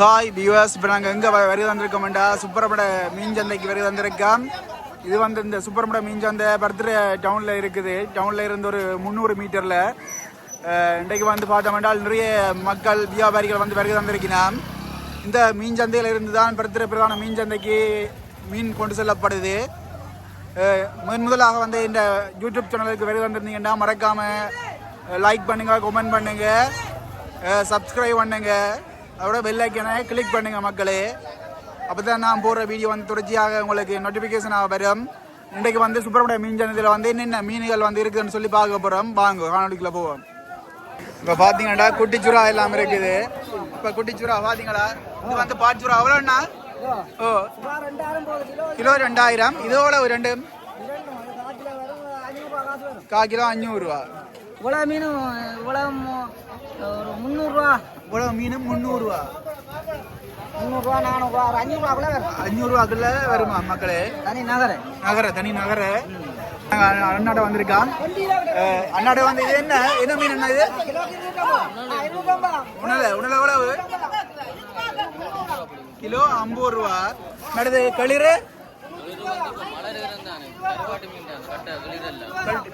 Hi viewers இப்போ நாங்கள் எங்கே வருகை வந்திருக்கோம்டா சுப்பிரமட மீன் சந்தைக்கு வருகை வந்திருக்கோம் இது வந்து இந்த சுப்பிரமட மீன் சந்தை பர்த்டே டவுனில் இருக்குது. டவுனில் இருந்து ஒரு முந்நூறு மீட்டரில். இன்றைக்கு வந்து பார்த்தோம்னா நிறைய மக்கள் வியாபாரிகள் வந்து வருகை வந்திருக்கிறோம் இந்த மீன் சந்தையில் இருந்து தான் பர்த்டே பிரதான மீன் சந்தைக்கு மீன் கொண்டு செல்லப்படுது. முதன் முதலாக வந்து இந்த யூடியூப் சேனலுக்கு வருகை வந்திருந்தீங்கன்னா மறக்காமல் லைக் பண்ணுங்கள் கமெண்ட் பண்ணுங்கள் சப்ஸ்கிரைப் பண்ணுங்கள் அதோட பெல் ஐக்கனை கிளிக் பண்ணுங்கள் மக்களே. அப்போ தான் நான் போடுற வீடியோ வந்து தொடர்ச்சியாக உங்களுக்கு நோட்டிஃபிகேஷனாக வரும். இன்றைக்கு வந்து சுப்பிரமணிய மீன் சந்தையில் வந்து என்னென்ன மீன்கள் வந்து இருக்குதுன்னு சொல்லி பார்க்க போகிறோம் வாங்க காணொலிக்குள்ள போவோம். இப்போ பார்த்தீங்கடா குட்டிச்சுறா எல்லாம் இருக்குது. இப்போ குட்டிச்சுறா பார்த்தீங்களா இது வந்து பாட்டுச்சுறா அவ்வளோண்ணா ஓ. கிலோ ரெண்டாயிரம். இதோட ஒரு ரெண்டு. கால் கிலோ அஞ்சூறுரூவா இவ்வளோ மீனும் இவ்வளோ ஒரு முந்நூறுரூவா இவ்வளோ மீன் முந்நூறுரூவா முந்நூறுரூவா நானூறுரூவா ஒரு அஞ்சூறுரூவாக்குள்ள வரும். அஞ்சூறுரூவாக்குள்ள வருமா மக்களே? தனி நகர. நகர தனி நகர. அண்ணாட வந்திருக்கான் அண்ணாட வந்து இது என்ன? என்ன மீன் என்ன இது? உணல உணல எவ்வளவு? கிலோ ஐம்பது ரூபா. நடுது களிறு?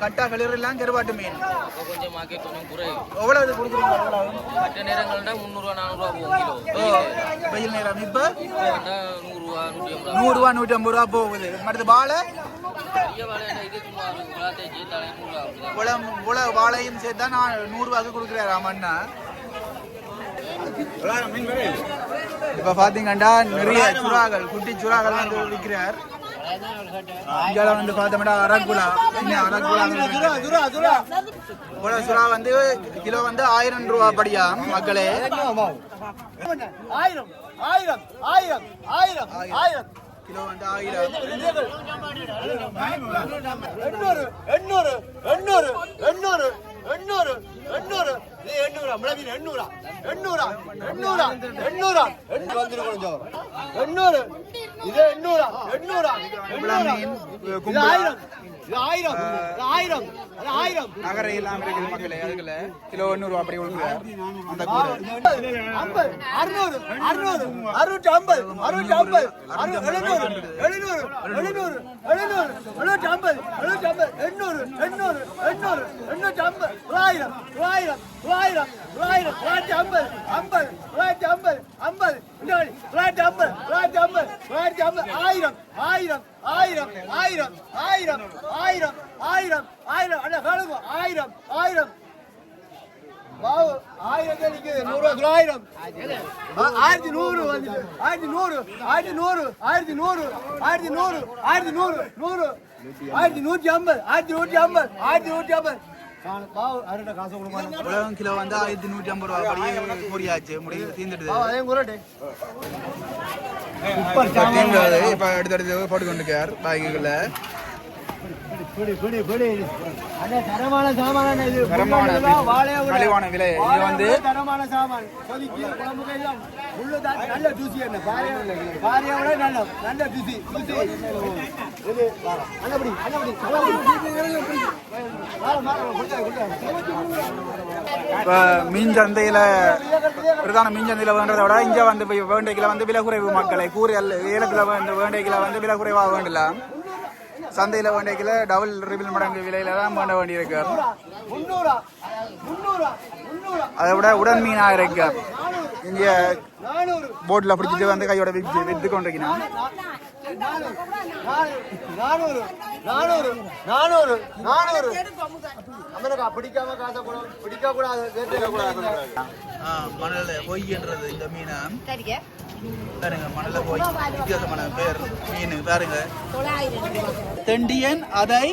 கட்டா எல்லாம் கருவாட்டு மீன். கொஞ்சம் மார்க்கெட் கொஞ்சம் குறையும். எவ்வளவு இது கொடுக்குறீங்க? மற்ற நேரங்கள்னா முந்நூறுவா நானூறுவா போகும் கிலோ. ஓ வெயில் நேரம். இப்போ? நூறுரூவா நூற்றி ஐம்பது நூறுரூவா நூற்றி ஐம்பது ரூபா போகுது. மடுத்து வாழை? உளம் உல வாழையும் சேர்த்தா நான் நூறுரூவாக்கு கொடுக்குறாரு அண்ணா. இப்போ பார்த்தீங்கன்னா நிறைய சுறாக்கள் குட்டி சுறாக்கள் வந்து விற்கிறார். இங்கே வந்து பார்த்தோம்னா அரக்குலா இவ்வளோ சுறா வந்து கிலோ வந்து ஆயிரம் ரூபா படியா மக்களே? ஆயிரம் ஆயிரம் ஆயிரம் ஆயிரம் ஆயிரம். கிலோ வந்து ஆயிரம். எண்ணூறு எண்ணூறு எண்ணூறு எண்ணூறு எண்ணூறு எண்ணூறு. இது எண்ணூறா எண்ணூறா. எண்ணூறா எண்ணூறா எண்ணூறா. கொஞ்சம். எண்ணூறு. இது எண்ணூறா எண்ணூறா. எண்ணூறா இது. ஆயிரம். இது ஆயிரம். இது ஆயிரம். அது ஆயிரம். நகர எல்லாம் இருக்குது மக்களே அதுக்குள்ள கிலோ எண்ணூறுவா அப்படி கொடுக்குறார் அந்த ஐம்பது அறுநூறு அறுநூறு அறுநூற்றி ஐம்பது அறுநூற்றி ஐம்பது எழுநூறு எழுநூறு எழுநூறு எழுநூறு எழுநூற்றி ஐம்பது எழுநூற்றி ஐம்பது எண்ணூறு எண்ணூறு எண்ணூறு எண்ணூற்றி ஐம்பது தொள்ளாயிரம் தொள்ளாயிரம் தொள்ளாயிரம் தொள்ளாயிரம் தொள்ளாயிரத்தி ஐம்பது ஐம்பது தொள்ளாயிரத்தி ஐம்பது ஐம்பது ஆயிரத்தி நூறு, நூறு, ஆயிரத்தி நூற்றி ஐம்பது, ஆயிரத்தி நூற்றி ஐம்பது, ஆயிரத்தி நூற்றி ஐம்பது. உலகம் கிலோ வந்து ஆயிரத்தி நூற்றி ஐம்பது ரூபா? அப்படியே கூறியாச்சு முடிவு தீர்ந்துடுது. இப்ப போட்டுக்கொண்டிருக்கார் பாய்க்குள்ள பிடி, பிடி, பிடி. அண்ணே, தரமான சாமான் விலை. இது வந்து- தரமான சாமான். நல்ல ஜூசி என்ன நல்ல நல்ல ஜூசி ஜூசி இது அண்ணபடி அண்ணபடி இப்ப மீன் சந்தையில பிரதான மீன் சந்தையில வேண்டதை விட இங்க வந்து வேண்டைக்கில வந்து விலை குறைவு மக்களை. கூறியல் ஏலத்துல வேண்ட வேண்டைக்கில வந்து விலை குறைவா வேண்டலாம். சந்தையில் வேண்டியதுல டபுள் ரிபிள் மடங்கு விலையில தான் வேண்ட வேண்டி இருக்கார் அதை விட உடன் மீனாக இருக்கார் இங்கே போட்டில் பிடிச்சிட்டு வந்து கையோட விற்று விற்று கொண்டிருக்கிறான். மணல் பொய்ன்றது இந்த மீனா. பாருங்க மணலில் போய். வித்தியாசமான பேர் மீன். பாருங்க. தெண்டியன் அதை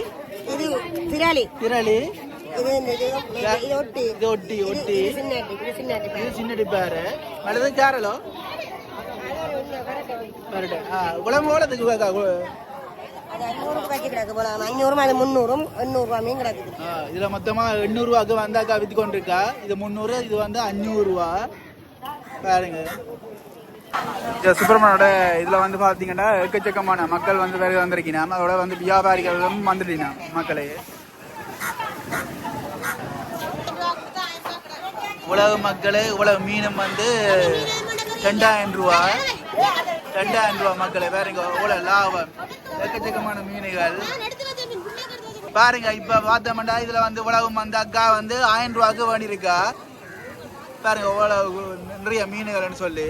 திரளி திரளி ஒட்டி. ஒட்டி. ஒட்டி சின்னடி பேரு. மழை கேரளோ? இவ்வளவு போலத்துக்கு இதுல மொத்தமா எண்ணூறுவாக்கு வந்தாக்கா வித்து கொண்டிருக்கா இது முந்நூறு இது வந்து அஞ்சூறுவா பாருங்க. இந்த சுப்பிரமணியோட இதில் வந்து பார்த்தீங்கன்னா எக்கச்சக்கமான மக்கள் வந்து வேறு வந்திருக்கீங்க. அதோட வந்து வியாபாரிகளும் வந்துட்டீங்க மக்களே. உலக மக்களே உலக மீனும் வந்து ரெண்டாயிரம் ரூபா. ரெண்டாயிரம் ரூபா மக்களே பாருங்க எவ்வளோ லாபம். எக்கச்சக்கமான மீன்கள். பாருங்க இப்ப பார்த்தோம்னா இதுல வந்து உலகம் வந்து அக்கா வந்து ஆயிரம் ரூபாய்க்கு வேண்டியிருக்கா பாருங்க எவ்வளவு நிறைய மீன்கள்னு சொல்லி.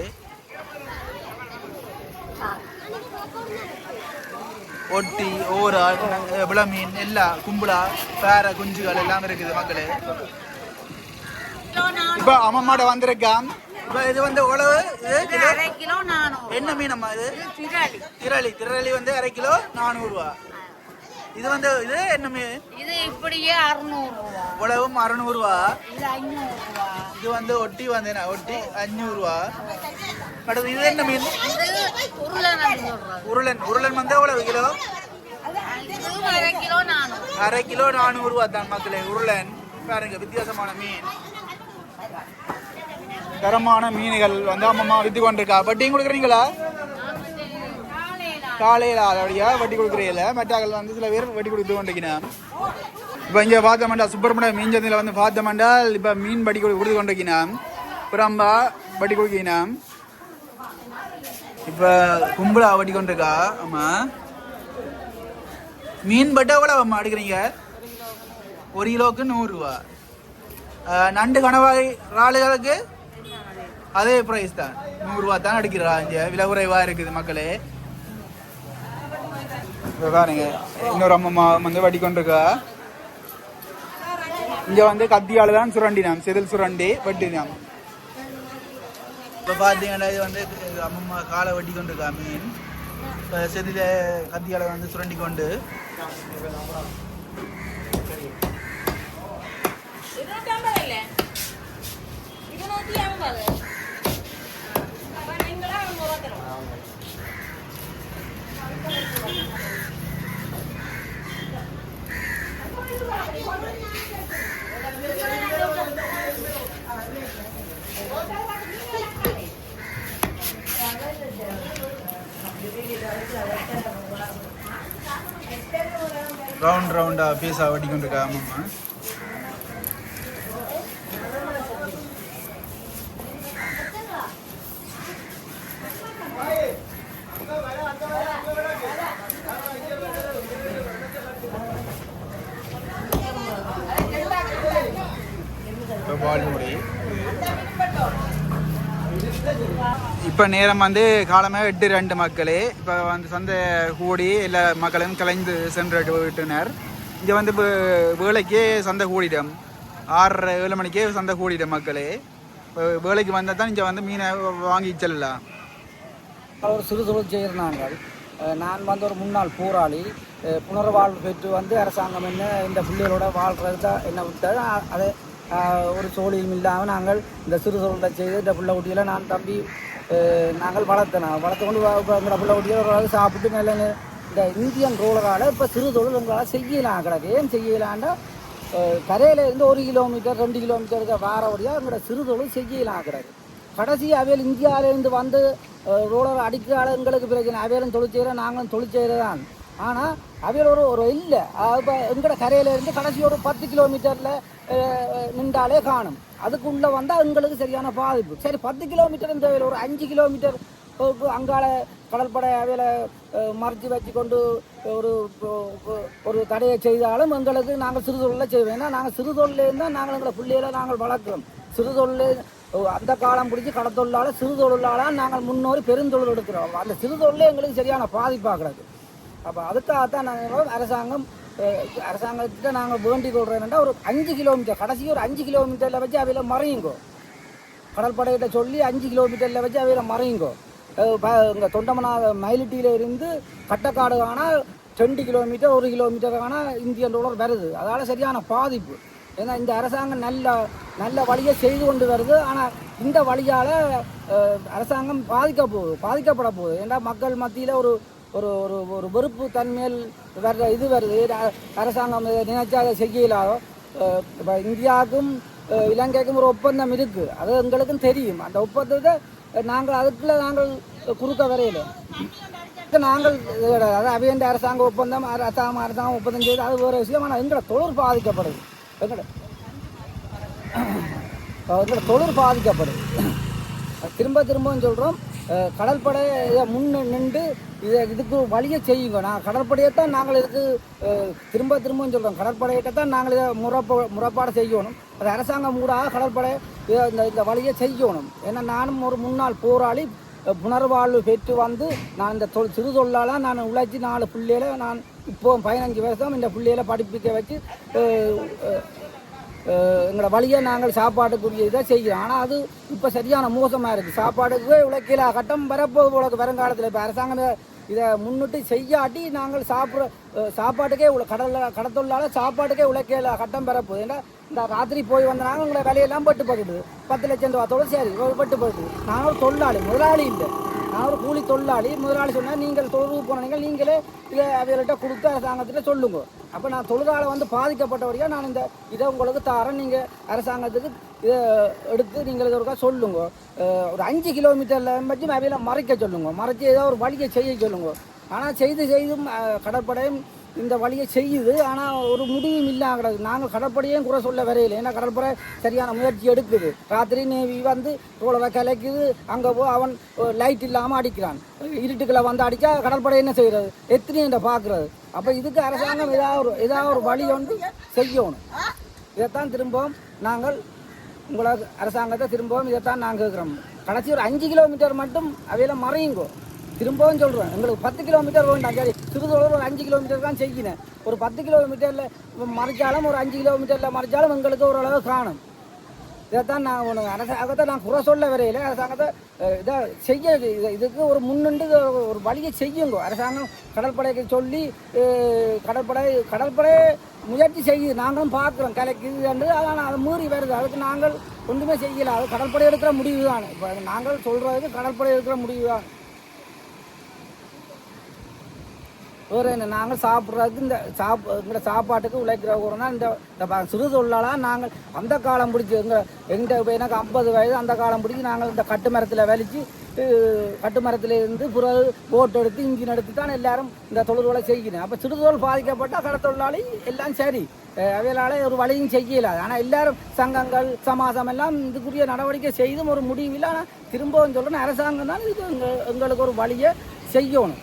ஒட்டி ஓரா விள மீன் எல்லாம் கும்பலா பேர குஞ்சுகள் எல்லாம் இருக்குது மக்களே. இப்ப அம்மம்மாட வந்திருக்கான் இப்ப இது வந்து உழவு இது அரை கிலோ நானூறு என்ன மீனம்மா இது? திரளி திரளி திரளி வந்து அரை கிலோ நானூறு ரூபா. இது வந்து இது என்ன மீன் இது இப்படியே அறுநூறு உழவும் அறுநூறு ரூபா. இது இது வந்து ஒட்டி வந்து என்ன? ஒட்டி அஞ்சூறு மேடம் இது என்ன மீன்? உருளன். உருளன் வந்து எவ்வளவு கிலோ? அரை கிலோ நானூறு ரூபா தான் மக்களே உருளன். பாருங்க வித்தியாசமான மீன். தரமான மீன்கள் வந்து அம்மம்மா வித்து கொண்டிருக்கா. வட்டியும் கொடுக்குறீங்களா? காலையில் அதோடைய வட்டி கொடுக்குறீங்கள? மெட்டாக்கள் வந்து சில பேர் வட்டி கொடுத்து கொண்டிருக்கிறேன் இப்போ இங்கே பார்த்தோம்டா சுப்பிரமணிய மீன் சந்தையில் வந்து பார்த்தோம்டா இப்போ மீன் வட்டி கொடு கொடுத்து கொண்டிருக்கிறேன் புறம்பா வட்டி கொடுக்கிறேன் இப்போ கும்பலா வட்டி கொண்டிருக்கா ஆமாம் மீன் பட்டா எவ்வளோ அம்மா எடுக்கிறீங்க? ஒரு கிலோவுக்கு நூறுரூவா நண்டு கணவாய் இறாலுகளுக்கு அதே ப்ரைஸ் தான். நூறுரூவா தான் அடிக்கிறா இங்கே விலை குறைவாக இருக்குது மக்களே. பாருங்க இன்னொரு அம்மா வந்து வட்டி கொண்டிருக்கா இங்கே வந்து கத்தியால் தான் சுரண்டினாம். செதில் சுரண்டி வட்டினாம். இப்போ பார்த்தீங்கன்னா இது வந்து இது அம்மம்மா காலை வெட்டி கொண்டிருக்கா மீன் இப்போ செதில கத்தியால் வந்து சுரண்டி கொண்டு ரவுண்ட் ரவுண்டாக பீஸா வெட்டி கொண்டிருக்கா அம்மம்மா இப்போ பால்முடி இப்போ நேரம் வந்து காலமே எட்டு ரெண்டு மக்களே. இப்போ வந்து சந்தை கூடி எல்லா மக்களும் கலைந்து சென்று விட்டனர். இங்கே வந்து இப்போ வேலைக்கே சந்தை கூடிடும். ஆறரை ஏழு மணிக்கே சந்தை கூடிடும் மக்களே. இப்போ வேலைக்கு வந்தால் தான் இங்கே வந்து மீனை வாங்கி செல்லலாம். ஒரு சிறு தொழில் செய்கிற நாங்கள் நான் வந்து ஒரு முன்னாள் போராளி. புனர்வாழ்வு பெற்று வந்து அரசாங்கம் என்ன இந்த பிள்ளைகளோட வாழ்கிறது தான் என்ன விட்டது? அதை ஒரு சோழியும் இல்லாமல் நாங்கள் இந்த சிறு தொழிலை செய்து இந்த பிள்ளை குட்டியில் நான் தம்பி நாங்கள் வளர்த்தோம் வளர்த்து கொண்டு வ- இப்ப எங்களோட பிள்ளை குட்டியில் சாப்பிட்டு நல்ல இந்த இந்தியன் ரோலரால் இப்போ சிறு தொழில் உங்களால் செய்யலாம் கிடக்கு ஏன் செய்யலாண்டா கரையில் இருந்து ஒரு கிலோமீட்டர் ரெண்டு கிலோமீட்டருக்கு வழியாக எங்களோட சிறு தொழில் செய்யலாம் கிடக்கு கடைசி அவையில் இந்தியாவிலேருந்து வந்து ரூலர் ரோலர் அடிக்கிற எங்களுக்கு பிரச்சனை அவையிலும் தொழில் செய்கிற நாங்களும் தொழில் செய்கிறதான் ஆனால் அவையில் ஒரு ஒரு இல்லை இப்போ எங்களோட கரையிலேருந்து கடைசி ஒரு பத்து கிலோமீட்டரில் நின்றாலே காணும். அதுக்குள்ளே வந்தால் எங்களுக்கு சரியான பாதிப்பு. சரி பத்து கிலோமீட்டர் இந்த ஒரு அஞ்சு கிலோமீட்டர் அங்கால கடற்படை அவையில் மறைச்சி வச்சு கொண்டு ஒரு ஒரு- தடையை செய்தாலும் எங்களுக்கு நாங்கள் சிறு தொழிலில் செய்வோம். ஏன்னா நாங்கள் சிறு தொழிலேருந்து தான் நாங்கள் எங்களை பிள்ளைகளை நாங்கள் வளர்க்குறோம். சிறு தொழில் அந்த காலம் பிடிச்சி கடத்தொழிலால் சிறு தொழிலாளர் நாங்கள் முன்னோரி பெருந்தொழில் எடுக்கிறோம். அந்த சிறு தொழிலே எங்களுக்கு சரியான பாதிப்பாகிறது அப்போ அதுக்காகத்தான் நாங்கள் அரசாங்கம் அரசாங்கத்திட்ட நாங்கள் வேண்டிக் கொள்றோம்னா ஒரு அஞ்சு கிலோமீட்டர் கடைசி ஒரு அஞ்சு கிலோமீட்டரில் வச்சு அவையில் மறையுங்கோ. கடற்படையிட்ட சொல்லி அஞ்சு கிலோமீட்டரில் வச்சு அவையில் மறையுங்கோ. இங்கே தொண்டமனா மயிலிட்டியில் இருந்து கட்டக்காடு ஆனால் ரெண்டு கிலோமீட்டர் ஒரு கிலோமீட்டர் ஆனால் இந்தியன் டாலர் வருது. அதால் சரியான பாதிப்பு. ஏன்னா இந்த அரசாங்கம் நல்ல நல்ல வழியை செய்து கொண்டு வருது. ஆனால் இந்த வழியால் அரசாங்கம் பாதிக்க போகுது பாதிக்கப்பட போகுது. ஏன்னா மக்கள் மத்தியில் ஒரு ஒரு ஒரு ஒரு வெறுப்பு தன்மையில் வர்ற இது வருது. அரசாங்கம் நினைச்சா அதை செய்யலாதோ இப்போ இந்தியாவுக்கும் இலங்கைக்கும் ஒரு ஒப்பந்தம் இருக்குது அது எங்களுக்கும் தெரியும். அந்த ஒப்பந்தத்தை நாங்கள் அதுக்குள்ளே நாங்கள் குறுக்க வரையில. நாங்கள் அதாவது அவையண்ட அரசாங்க ஒப்பந்தம் அரசாங்கம் அரசாங்கம் ஒப்பந்தம் செய்து அது ஒரு விஷயம். ஆனால் எங்களை தொழில் பாதிக்கப்படுது. எங்களை எங்களை தொழில் பாதிக்கப்படுது. திரும்ப திரும்பவும் சொல்கிறோம் கடற்படை இதை நின்று இதை இதுக்கு வழியை செய்யுங்க. நான் கடற்படையை தான் நாங்கள் இதுக்கு திரும்ப திரும்ப திரும்பவும் சொல்கிறோம் கடற்படையிட்ட தான் நாங்கள் இதை முறப்ப முறப்பாடு செய்யணும். அது அரசாங்கம் கூட கடற்படை இதை இந்த இந்த வழியை செய்யணும். ஏன்னா நானும் ஒரு முன்னாள் போராளி புணர்வாழ்வு புனர்வாழ்வு பெற்று வந்து நான் இந்த தொ சிறு தொழிலாளாக நான் உழைச்சி நாலு பிள்ளைகளை நான் இப்போ பதினஞ்சு வருஷம் இந்த பிள்ளைகளை படிப்பிக்க வச்சு எங்களோட வழியை நாங்கள் சாப்பாட்டுக்குரிய இதை செய்கிறோம். ஆனால் அது இப்போ சரியான மோசமாக இருக்குது சாப்பாடுக்கு உழைக்கல கட்டம் வரப்போகுது உங்களுக்கு வருங்காலத்தில் இப்போ அரசாங்கம் இதை முன்னிட்டு செய்யாட்டி நாங்கள் சாப்பிட்ற சாப்பாட்டுக்கே இவ்வளோ கடலில் கடத்தொழிலால சாப்பாட்டுக்கே உழைக்கல கட்டம் பெறப்போகுது ஏன்னா இந்த ராத்திரி போய் வந்தனாங்க உங்களை விலையெல்லாம் பட்டு போட்டுது பத்து லட்சம் ரூபா சரி பட்டு போட்டு நாங்கள் ஒரு தொழிலாளி முதலாளி இல்லை. நான் ஒரு கூலி தொழிலாளி முதலாளி சொன்னால் நீங்கள் தொழிலுக்கு போனீங்க நீங்களே இதை அவர்கிட்ட கொடுத்து அரசாங்கத்தில் சொல்லுங்க. அப்போ நான் தொழிலாளர் வந்து பாதிக்கப்பட்டவரையா நான் இந்த இதை உங்களுக்கு தரேன் நீங்கள் அரசாங்கத்துக்கு இதை எடுத்து நீங்கள் இதை ஒருக்கா சொல்லுங்க. ஒரு அஞ்சு கிலோமீட்டரில் மட்டும் அவையில் மறைக்க சொல்லுங்க. மறைச்சி ஏதோ ஒரு வழியை செய்ய சொல்லுங்க. ஆனால் செய்து செய்தும் கடற்படையும் இந்த வழியை செய்யுது. ஆனால் ஒரு முடிவும் இல்லாம கிடக்குது நாங்கள் கடற்படையும் குறை சொல்ல வரையில. ஏன்னா கடற்படை சரியான முயற்சி எடுக்குது. ராத்திரி நேவி வந்து தோளவை கலைக்குது. அங்கே போ அவன் லைட் இல்லாமல் அடிக்கிறான். இருட்டுக்களை வந்து அடித்தா கடற்படை என்ன செய்கிறது எத்தனையும் இந்த பார்க்குறது அப்போ இதுக்கு அரசாங்கம் ஏதாவது ஒரு ஏதாவது ஒரு வழி வந்து செய்யணும். இதைத்தான் திரும்பவும் நாங்கள் உங்களை அரசாங்கத்தை திரும்பவும் இதைத்தான் நாங்கள் கேட்குறோம். கடைசி ஒரு அஞ்சு கிலோமீட்டர் மட்டும் அவையில் மறையுங்கோ. திரும்பவும் சொல்கிறேன் எங்களுக்கு பத்து கிலோமீட்டர் வேண்டாம் சரி சிறுதொழில் ஒரு அஞ்சு கிலோமீட்டர் தான் செய்யினேன். ஒரு பத்து கிலோமீட்டரில் மறைச்சாலும் ஒரு அஞ்சு கிலோமீட்டரில் மறைச்சாலும் எங்களுக்கு ஓரளவு காணும். இதைத்தான் நான் ஒன்று அரசாங்கத்தை நான் குறை சொல்ல வரையில அரசாங்கத்தை இதை செய்ய இது- இதுக்கு ஒரு முன்னின்று ஒரு வழியை செய்யுங்க. அரசாங்கம் கடற்படைக்கு சொல்லி கடற்படை கடற்படை முயற்சி செய்யுது. நாங்களும் பார்க்குறோம். கலைக்குது என்று ஆனால் அதை மீறி வருது. அதுக்கு நாங்கள் ஒன்றுமே செய்யலை. அது கடற்படை எடுக்கிற முடிவு தான் இப்போ நாங்கள் சொல்கிறதுக்கு கடற்படை எடுக்கிற முடிவு தான் வேறு என்ன நாங்கள் சாப்பிட்றதுக்கு இந்த சாப் எங்களோட சாப்பாட்டுக்கு உழைக்கிறவங்கன்னா இந்த இந்த சிறு தொழிலாளாக நாங்கள் அந்த காலம் பிடிச்சி எங்கள் எங்கள் இப்போ எனக்கு ஐம்பது வயது அந்த காலம் பிடிச்சி நாங்கள் இந்த கட்டு மரத்தில் வலிச்சு கட்டு மரத்தில் இருந்து பிறகு போட் எடுத்து இன்ஜின் எடுத்து தான் எல்லாரும் இந்த தொழில்களை செய்யணும் அப்போ சிறு தொழில் பாதிக்கப்பட்டால் கடத்தொழிலாளி எல்லாம் சரி. அஹ், ஒரு வழியும் செய்யல. ஆனால் எல்லாரும் சங்கங்கள் சமாசம் எல்லாம் இதுக்குரிய நடவடிக்கை செய்தும் ஒரு முடிவில் ஆனால் திரும்பவும் சொல்கிறேன் அரசாங்கம் தான் இது எங்களுக்கு ஒரு வழியை செய்யணும்.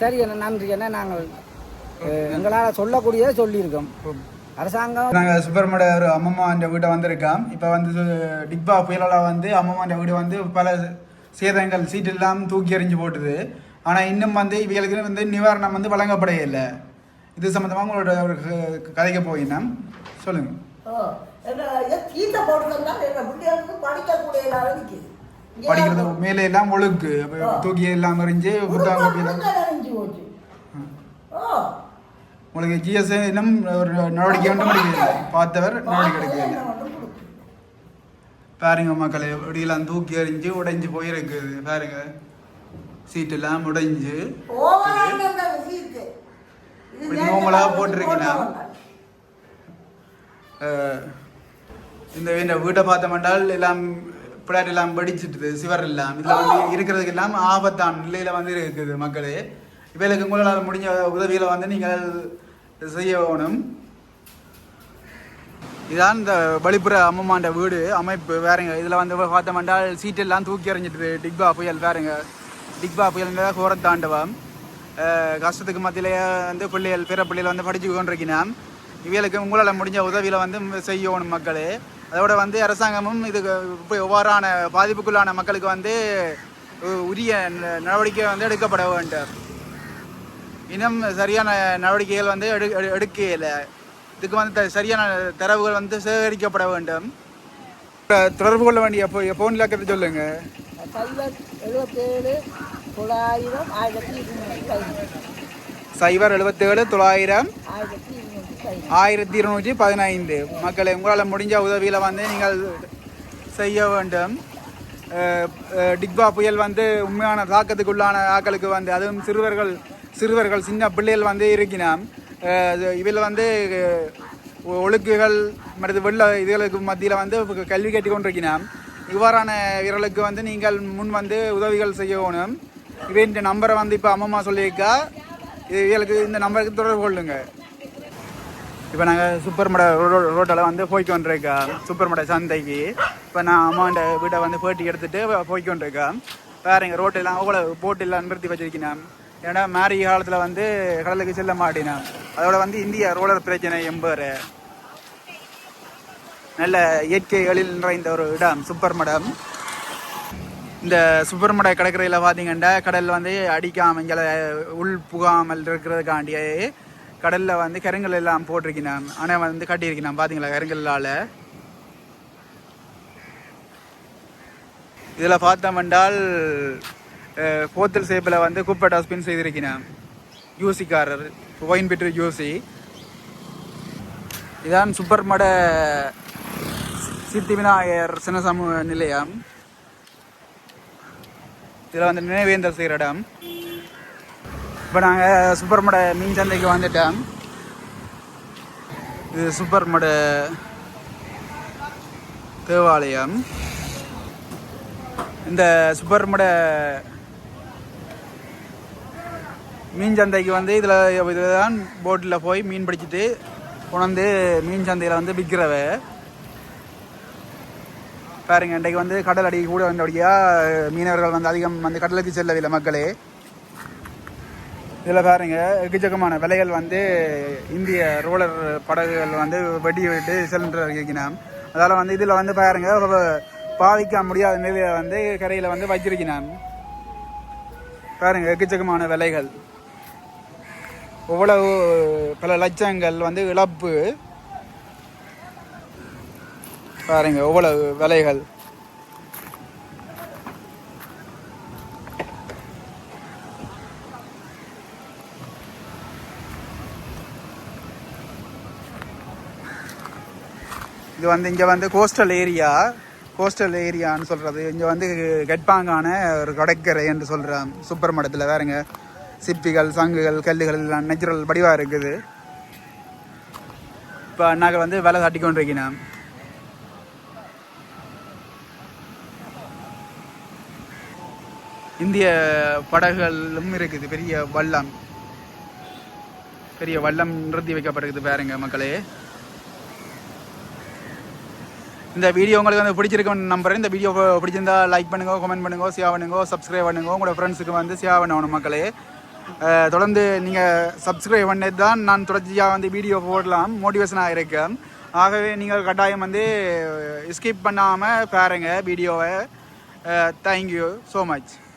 சரி அண்ணா நன்றி அண்ணா நாங்கள் எங்களால் சொல்லக்கூடியதை சொல்லியிருக்கோம். அரசாங்கம் நாங்கள் சுப்பரமட ஒரு அம்மம்மா அந்த வீட்டை வந்திருக்கோம். இப்போ வந்து டிக்பா புயலால் வந்து அம்மம்மா அந்த வீடு வந்து பல சேதங்கள் சீட் எல்லாம் தூக்கி எறிஞ்சு போட்டுது. ஆனால் இன்னும் வந்து இவங்களுக்கு வந்து நிவாரணம் வந்து வழங்கப்படவே இல்லை இது சம்மந்தமாக உங்களோட ஒரு கதைக்கு போயினோம். சொல்லுங்கள் போட்டுருந்தா எங்க பிள்ளைகளுக்கு படிக்கக்கூடிய அளவுக்கு படிக்கிறது மேலே எல்லாம் ஒழுக்கு தூக்கி எல்லாம் எறிஞ்சு உங்களுக்கு ஜிஎஸ் இன்னும் ஒரு நடவடிக்கை ஒன்றும் எடுக்கவில்லை பார்த்தவர் நடவடிக்கை எடுக்கவில்லை பாருங்க மக்களே இப்படியெல்லாம் தூக்கி எறிஞ்சு உடைஞ்சு போயிருக்குது பாருங்க. சீட்டெல்லாம் உடைஞ்சு. இப்படி நேத்து நோமலா நான் போட்டிருக்கலாம். போட்டவங்க. அஹ், இந்த வீட்டை பார்த்தோம்னால் எல்லாம் பிள்ளையார் எல்லாம் வெடிச்சிட்டுது சிவர் எல்லாம் இதில் வந்து இருக்கிறதுக்கு எல்லாம் ஆபத்தான நிலையில் வந்து இருக்குது மக்களே. இவைகளுக்கு உங்களால் முடிஞ்ச உதவிகளை வந்து நீங்கள் செய்ய வேணும் இதான் இந்த வெளிப்புற அம்மம்மாண்ட வீடு அமைப்பு வேறுங்க. இதில் வந்து பார்த்தோம்னால் சீட்டெல்லாம் தூக்கி எறிஞ்சிட்டு டிக்பா புயல் வேறுங்க. டிக்பா புயல் கோரத்தாண்டவம் கஷ்டத்துக்கு மத்தியிலேயே வந்து பிள்ளைகள் பிற பிள்ளைகள் வந்து படிச்சு கொண்டிருக்கிறான் இவர்களுக்கு உங்களால் முடிஞ்ச உதவியில் வந்து செய்யணும் மக்களே. அதோட வந்து அரசாங்கமும் இதுக்கு இப்போ எவ்வாறான பாதிப்புக்குள்ளான மக்களுக்கு வந்து உ- உரிய ந- நடவடிக்கை வந்து எடுக்கப்பட வேண்டும். இன்னும் சரியான நடவடிக்கைகள் வந்து எடு எடு- எடுக்கையில இதுக்கு வந்து த- சரியான தரவுகள் வந்து சேகரிக்கப்பட வேண்டும். தொடர்பு கொள்ள வேண்டிய ஃபோன் இலக்கத்தை சொல்லுங்க. சைபர் எழுபத்தேழு தொள்ளாயிரம் ஆயிரத்தி ஆயிரத்தி இருநூற்றி பதினைந்து. மக்களை உங்களால் முடிஞ்ச உதவியில் வந்து நீங்கள் செய்ய வேண்டும். டிக்பா புயல் வந்து உண்மையான தாக்கத்துக்குள்ளான ஆக்களுக்கு வந்து அதுவும் சிறுவர்கள் சிறுவர்கள் சின்ன பிள்ளைகள் வந்து இருக்கினாம். இதில் வந்து ஒழுக்குகள் மற்றது வெள்ள இதுகளுக்கு மத்தியில் வந்து கல்வி கேட்டு கொண்டிருக்கினாம். இவ்வாறான வீரர்களுக்கு வந்து நீங்கள் முன் வந்து உதவிகள் செய்யணும் இவன் நம்பரை வந்து இப்போ அம்மம்மா சொல்லியிருக்கா. இது இவர்களுக்கு இந்த நம்பருக்கு தொடர்பு கொள்ளுங்கள். இப்போ நாங்கள் சூப்பர் மட ரோட்டில் வந்து போய்க்கொண்டிருக்கோம் சூப்பர் மட சந்தைக்கு. இப்போ நான் அம்மாண்ட வீட்டை வந்து பேட்டி எடுத்துகிட்டு போய்க்கொண்டிருக்கேன் இருக்கேன் எங்கள் ரோட்டெல்லாம் அவ்வளோ போட்டெல்லாம் நிறுத்தி வச்சிருக்கேன் ஏன்னா மேரி காலத்தில் வந்து கடலுக்கு செல்ல மாட்டினேன். அதோட வந்து இந்திய ரோலர் பிரச்சனை எம்பர் நல்ல இயற்கை எழில் நிறைந்த ஒரு இடம் சூப்பர் மடம் இந்த சூப்பர் மடை கடற்கரையில் பார்த்தீங்கன்னா கடல் வந்து அடிக்காம இங்கே உள் புகாமல் இருக்கிறதுக்காண்டியே கடலில் வந்து கருங்கல் எல்லாம் போட்டிருக்கினான். ஆனால் வந்து கட்டியிருக்கிறான் பார்த்தீங்களா கருங்கல்லால். இதில் பார்த்தோம் என்றால் போத்தல் சேப்பில் வந்து குப்பை டஸ்ட்பின் செய்திருக்கிறேன் யூசிக்காரர் ஒயின் பெற்று யூசி. இதான் சூப்பர் மட சித்தி விநாயகர் சின்னசமூக நிலையம். இதில் வந்து நினைவேந்தர் செய்கிற இடம். இப்போ நாங்கள் சூப்பர் மட மீன் சந்தைக்கு வந்துட்டோம். இது சூப்பர் மட தேவாலயம். இந்த சூப்பர் மட மீன் சந்தைக்கு வந்து இதில் இதில் தான் போட்டில் போய் மீன் பிடிச்சிட்டு கொண்டாந்து மீன் சந்தையில் வந்து விற்கிறவ பாருங்க இன்றைக்கு வந்து கடல் அடி கூட வந்தபடியாக மீனவர்கள் வந்து அதிகம் வந்து கடலுக்கு செல்லவில்லை மக்களே. இதில் பாருங்க எக்கச்சக்கமான விலைகள் வந்து இந்திய ரோலர் படகுகள் வந்து வெடி விட்டு சிலிண்டர் வைக்கணும் அதால் வந்து இதில் வந்து பாருங்க பாதிக்க பாவிக்க முடியாத நிலையில வந்து கரையில் வந்து வச்சிருக்கணும் பாருங்க எக்கச்சக்கமான விலைகள். இவ்வளவு பல லட்சங்கள் வந்து இழப்பு. பாருங்க இவ்வளவு விலைகள். இது வந்து இங்கே வந்து கோஸ்டல் ஏரியா கோஸ்டல் ஏரியான்னு சொல்கிறது இங்கே வந்து கெட்பாங்கான ஒரு கடற்கரை என்று சொல்கிறேன் சூப்பர் மடத்தில் வேறுங்க சிப்பிகள் சங்குகள் கல்லுகள் எல்லாம் நேச்சுரல் வடிவாக இருக்குது. இப்போ நாங்கள் வந்து வேலை தட்டி கொண்டிருக்கிறேன். இந்திய படகுகளும் இருக்குது. பெரிய வல்லம் பெரிய வல்லம் நிறுத்தி வைக்கப்பட்டிருக்குது பாருங்க மக்களே. இந்த வீடியோ உங்களுக்கு வந்து பிடிச்சிருக்குன்னு நம்புறேன். இந்த வீடியோ பிடிச்சிருந்தா லைக் பண்ணுங்க கமெண்ட் பண்ணுங்க ஷேர் பண்ணுங்க சப்ஸ்கிரைப் பண்ணுங்க. உங்களோட ஃப்ரெண்ட்ஸுக்கு வந்து ஷேர் பண்ணணும் மக்களே. தொடர்ந்து நீங்கள் சப்ஸ்கிரைப் பண்ணது தான் நான் தொடர்ச்சியாக வந்து வீடியோ போடலாம். மோட்டிவேஷனாக இருக்கேன் ஆகவே நீங்கள் கட்டாயம் வந்து ஸ்கிப் பண்ணாமல் பாருங்கள் வீடியோவை தேங்க்யூ ஸோ மச்